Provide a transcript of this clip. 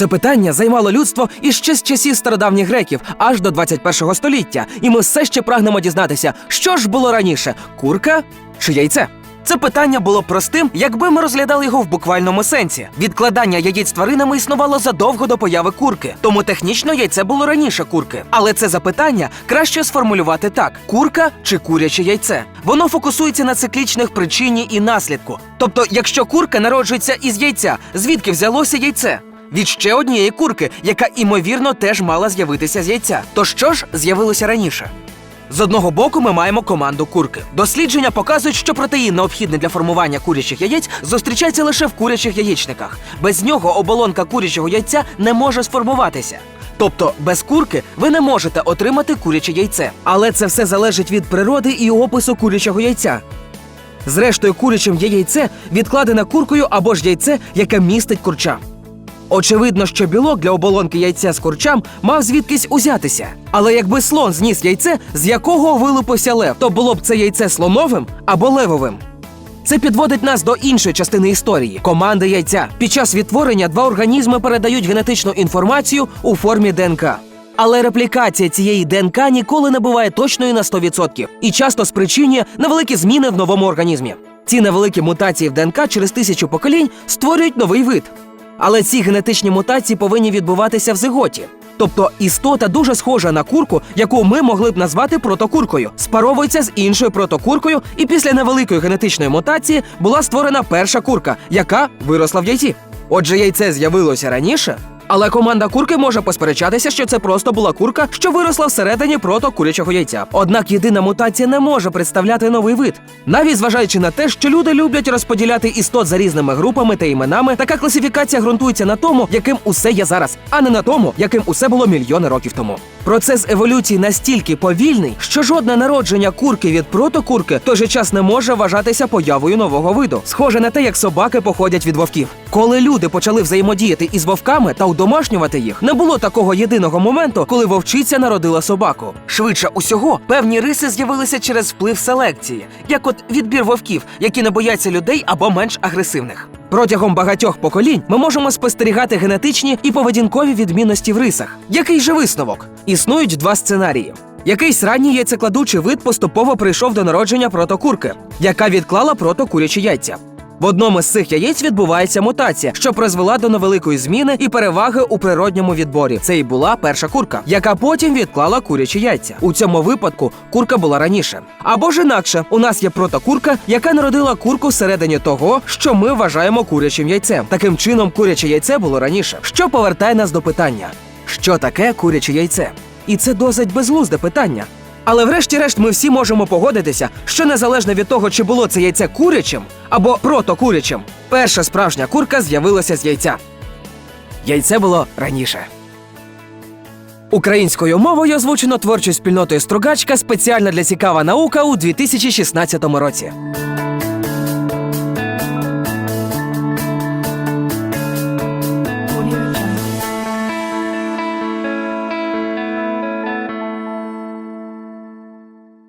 Це питання займало людство іще з часів стародавніх греків, аж до 21 століття. І ми все ще прагнемо дізнатися, що ж було раніше: курка чи яйце? Це питання було простим, якби ми розглядали його в буквальному сенсі. Відкладання яєць тваринами існувало задовго до появи курки, тому технічно яйце було раніше курки. Але це запитання краще сформулювати так: курка чи куряче яйце. Воно фокусується на циклічних причині і наслідку. Тобто, якщо курка народжується із яйця, звідки взялося яйце? Від ще однієї курки, яка імовірно теж мала з'явитися з яйця. То що ж з'явилося раніше? З одного боку, ми маємо команду курки. Дослідження показують, що протеїн, необхідний для формування курячих яєць, зустрічається лише в курячих яєчниках. Без нього оболонка курячого яйця не може сформуватися. Тобто без курки ви не можете отримати куряче яйце. Але це все залежить від природи і опису курячого яйця. Зрештою, курячим є яйце, відкладене куркою або ж яйце, яке містить курча. Очевидно, що білок для оболонки яйця з курчам мав звідкись узятися. Але якби слон зніс яйце, з якого вилупився лев, то було б це яйце слоновим або левовим. Це підводить нас до іншої частини історії команди яйця. Під час відтворення два організми передають генетичну інформацію у формі ДНК. Але реплікація цієї ДНК ніколи не буває точною на 100% і часто спричинює невеликі зміни в новому організмі. Ці невеликі мутації в ДНК через тисячу поколінь створюють новий вид. Але ці генетичні мутації повинні відбуватися в зиготі. Тобто істота дуже схожа на курку, яку ми могли б назвати протокуркою, спаровується з іншою протокуркою, і після невеликої генетичної мутації була створена перша курка, яка виросла в яйці. Отже, яйце з'явилося раніше. Але команда курки може посперечатися, що це просто була курка, що виросла всередині прото курячого яйця. Однак єдина мутація не може представляти новий вид. Навіть зважаючи на те, що люди люблять розподіляти істот за різними групами та іменами, така класифікація ґрунтується на тому, яким усе є зараз, а не на тому, яким усе було мільйони років тому. Процес еволюції настільки повільний, що жодне народження курки від протокурки той же час не може вважатися появою нового виду. Схоже на те, як собаки походять від вовків. Коли люди почали взаємодіяти із вовками та удомашнювати їх, не було такого єдиного моменту, коли вовчиця народила собаку. Швидше усього, певні риси з'явилися через вплив селекції, як от відбір вовків, які не бояться людей або менш агресивних. Протягом багатьох поколінь ми можемо спостерігати генетичні і поведінкові відмінності в рисах. Який же висновок? Існують два сценарії. Якийсь ранній яйцекладучий вид поступово прийшов до народження протокурки, яка відклала протокурячі яйця. В одному з цих яєць відбувається мутація, що призвела до невеликої зміни і переваги у природньому відборі. Це і була перша курка, яка потім відклала курячі яйця. У цьому випадку курка була раніше. Або ж інакше, у нас є протокурка, яка народила курку всередині того, що ми вважаємо курячим яйцем. Таким чином, куряче яйце було раніше. Що повертає нас до питання: що таке куряче яйце? І це досить безглузде питання. Але врешті-решт ми всі можемо погодитися, що незалежно від того, чи було це яйце курячим або протокурячим, перша справжня курка з'явилася з яйця. Яйце було раніше. Українською мовою озвучено творчою спільнотою Стругачка спеціально для цікава наука у 2016 році.